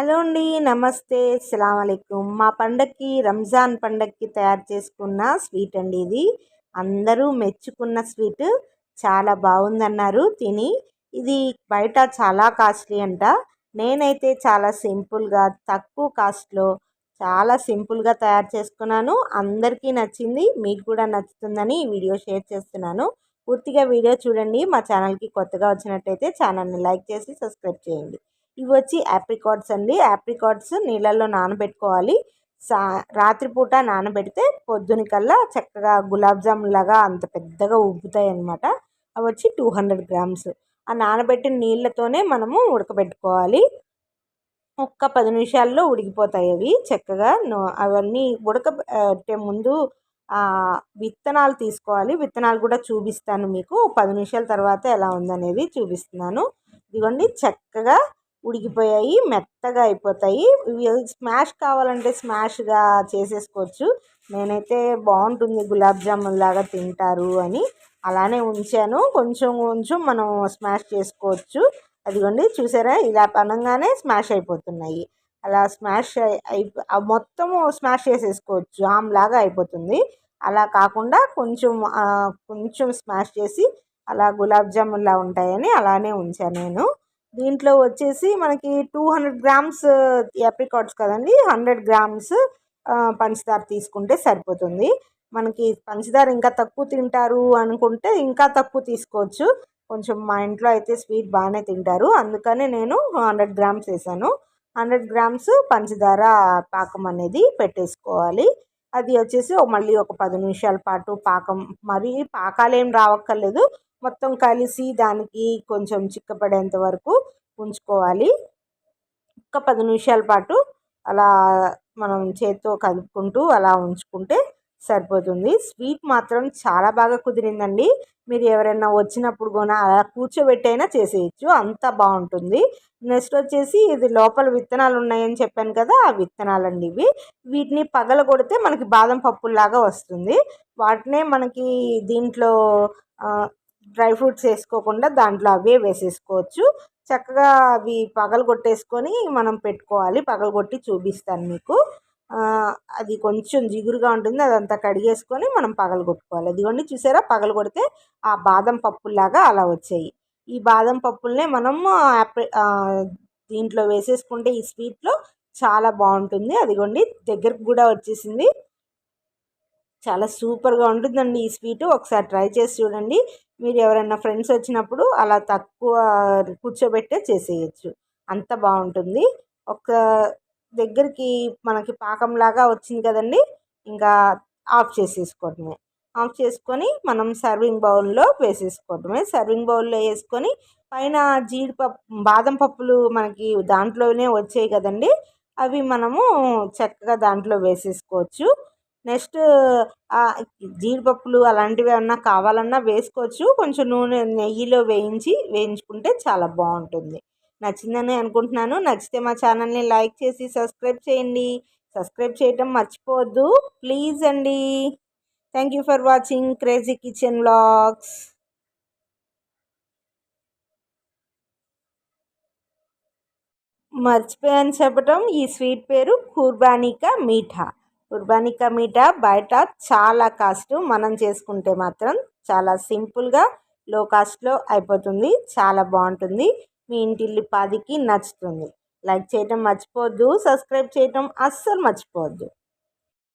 Hello అండి నమస్తే. అస్సలం మా పండక్కి రంజాన్ పండక్కి తయారు చేసుకున్న స్వీట్ అండి ఇది. అందరూ మెచ్చుకున్న స్వీట్. చాలా బాగుందన్నారు. తిని ఇది బయట చాలా కాస్ట్లీ అంట. నేనైతే చాలా సింపుల్గా తక్కువ కాస్ట్లో చాలా సింపుల్గా తయారు చేసుకున్నాను. అందరికీ నచ్చింది మీకు కూడా నచ్చుతుందని ఈ వీడియో షేర్ చేస్తున్నాను. పూర్తిగా వీడియో చూడండి. మా ఛానల్కి కొత్తగా వచ్చినట్టయితే ఛానల్ని లైక్ చేసి సబ్స్క్రైబ్ చేయండి. ఇవి వచ్చి యాప్రికాట్స్ అండి. యాప్రికాట్స్ నీళ్ళల్లో నానబెట్టుకోవాలి. సా రాత్రిపూట నానబెడితే పొద్దునికల్లా చక్కగా గులాబ్ జామ్ లాగా అంత పెద్దగా ఉబ్బుతాయి అనమాట అవి వచ్చి టూ హండ్రెడ్ గ్రామ్స్. ఆ నానబెట్టిన నీళ్ళతోనే మనము ఉడకబెట్టుకోవాలి. ఒక్క పది నిమిషాల్లో ఉడికిపోతాయి అవి చక్కగా. అవన్నీ ఉడకబెట్టే ముందు విత్తనాలు తీసుకోవాలి. విత్తనాలు కూడా చూపిస్తాను మీకు. పది నిమిషాల తర్వాత ఎలా ఉందనేది చూపిస్తున్నాను. ఇదిగోండి చక్కగా ఉడికిపోయాయి మెత్తగా అయిపోతాయి. ఇవి స్మాష్ కావాలంటే స్మాష్గా చేసేసుకోవచ్చు. నేనైతే బాగుంటుంది గులాబ్ జామున్ లాగా తింటారు అని అలానే ఉంచాను. కొంచెం కొంచెం మనం స్మాష్ చేసుకోవచ్చు. అదిగోండి చూసారా? ఇలా పనంగానే స్మాష్ అయిపోతున్నాయి. అలా స్మాష్ అయి మొత్తము స్మాష్ చేసేసుకోవచ్చు. జామ్ లాగా అయిపోతుంది. అలా కాకుండా కొంచెం కొంచెం స్మాష్ చేసి అలా గులాబ్ జామున్లా ఉంటాయని అలానే ఉంచాను నేను. దీంట్లో వచ్చేసి మనకి టూ హండ్రెడ్ గ్రామ్స్ ఎప్రికాట్స్ కదండి హండ్రెడ్ గ్రామ్స్ పంచదార తీసుకుంటే సరిపోతుంది. మనకి పంచదార ఇంకా తక్కువ తింటారు అనుకుంటే ఇంకా తక్కువ తీసుకోవచ్చు. కొంచెం మా ఇంట్లో అయితే స్వీట్ బాగానే తింటారు. అందుకనే నేను హండ్రెడ్ గ్రామ్స్ వేసాను. హండ్రెడ్ గ్రామ్స్ పంచదార పాకం అనేది పెట్టేసుకోవాలి. అది వచ్చేసి మళ్ళీ ఒక పది నిమిషాల పాటు పాకం మరీ పాకాలు ఏం రావక్కర్లేదు. మొత్తం కలిసి దానికి కొంచెం చిక్కపడేంత వరకు ఉంచుకోవాలి. ఒక్క పది నిమిషాల పాటు అలా మనం చేత్తో కలుపుకుంటూ అలా ఉంచుకుంటే సరిపోతుంది. స్వీట్ మాత్రం చాలా బాగా కుదిరిందండి. మీరు ఎవరైనా వచ్చినప్పుడు కూడా అలా కూర్చోబెట్టైనా చేసేయచ్చు. అంత బాగుంటుంది. నెక్స్ట్ వచ్చేసి ఇది లోపల విత్తనాలు ఉన్నాయని చెప్పాను కదా ఆ విత్తనాలండి ఇవి. వీటిని పగల కొడితే మనకి బాదం పప్పులాగా వస్తుంది. వాటినే మనకి దీంట్లో డ్రై ఫ్రూట్స్ వేసుకోకుండా దాంట్లో అవే వేసేసుకోవచ్చు. చక్కగా అవి పగలగొట్టేసుకొని మనం పెట్టుకోవాలి. పగలగొట్టి చూపిస్తాను మీకు. అది కొంచెం జిగురుగా ఉంటుంది. అదంతా కడిగేసుకొని మనం పగలు కొట్టుకోవాలి అదిగోండి చూసారా? పగలగొడితే ఆ బాదం పప్పులాగా అలా వచ్చాయి. ఈ బాదం పప్పులనే మనము దీంట్లో వేసేసుకుంటే ఈ స్వీట్లో చాలా బాగుంటుంది. అదిగోండి దగ్గరకు కూడా వచ్చేసింది. చాలా సూపర్గా ఉంటుందండి ఈ స్వీటు. ఒకసారి ట్రై చేసి చూడండి. మీరు ఎవరైనా ఫ్రెండ్స్ వచ్చినప్పుడు అలా తక్కువ కూర్చోబెట్టే చేసేయచ్చు. అంత బాగుంటుంది. ఒక దగ్గరికి మనకి పాకంలాగా వచ్చింది కదండి ఇంకా ఆఫ్ చేసేసుకోవటమే ఆఫ్ చేసుకొని మనం సర్వింగ్ బౌల్లో వేసేసుకోవటమే సర్వింగ్ బౌల్లో వేసుకొని పైన జీడిపప్పు బాదం పప్పులు మనకి దాంట్లోనే వచ్చాయి కదండి అవి మనము చక్కగా దాంట్లో వేసేసుకోవచ్చు. నెక్స్ట్ జీడిపప్పులు అలాంటివి ఏమన్నా కావాలన్నా వేసుకోవచ్చు. కొంచెం నూనె నెయ్యిలో వేయించి వేయించుకుంటే చాలా బాగుంటుంది. నచ్చిందని అనుకుంటున్నాను. నచ్చితే మా ఛానల్ని లైక్ చేసి సబ్స్క్రైబ్ చేయండి. సబ్స్క్రైబ్ చేయటం మర్చిపోవద్దు. ప్లీజ్ అండి. Thank you for watching crazy kitchen blogs మర్చిపోయాను చెప్పటం. ఈ స్వీట్ పేరు కుర్బానికా మీఠా. కుర్బానికా మీట బయట చాలా కాస్ట్ మనం చేసుకుంటే మాత్రం చాలా సింపుల్గా లో కాస్ట్లో అయిపోతుంది చాలా బాగుంటుంది. మీ ఇంటిల్లి పాదికి నచ్చుతుంది. లైక్ చేయటం మర్చిపోవద్దు సబ్స్క్రైబ్ చేయటం అస్సలు మర్చిపోవద్దు.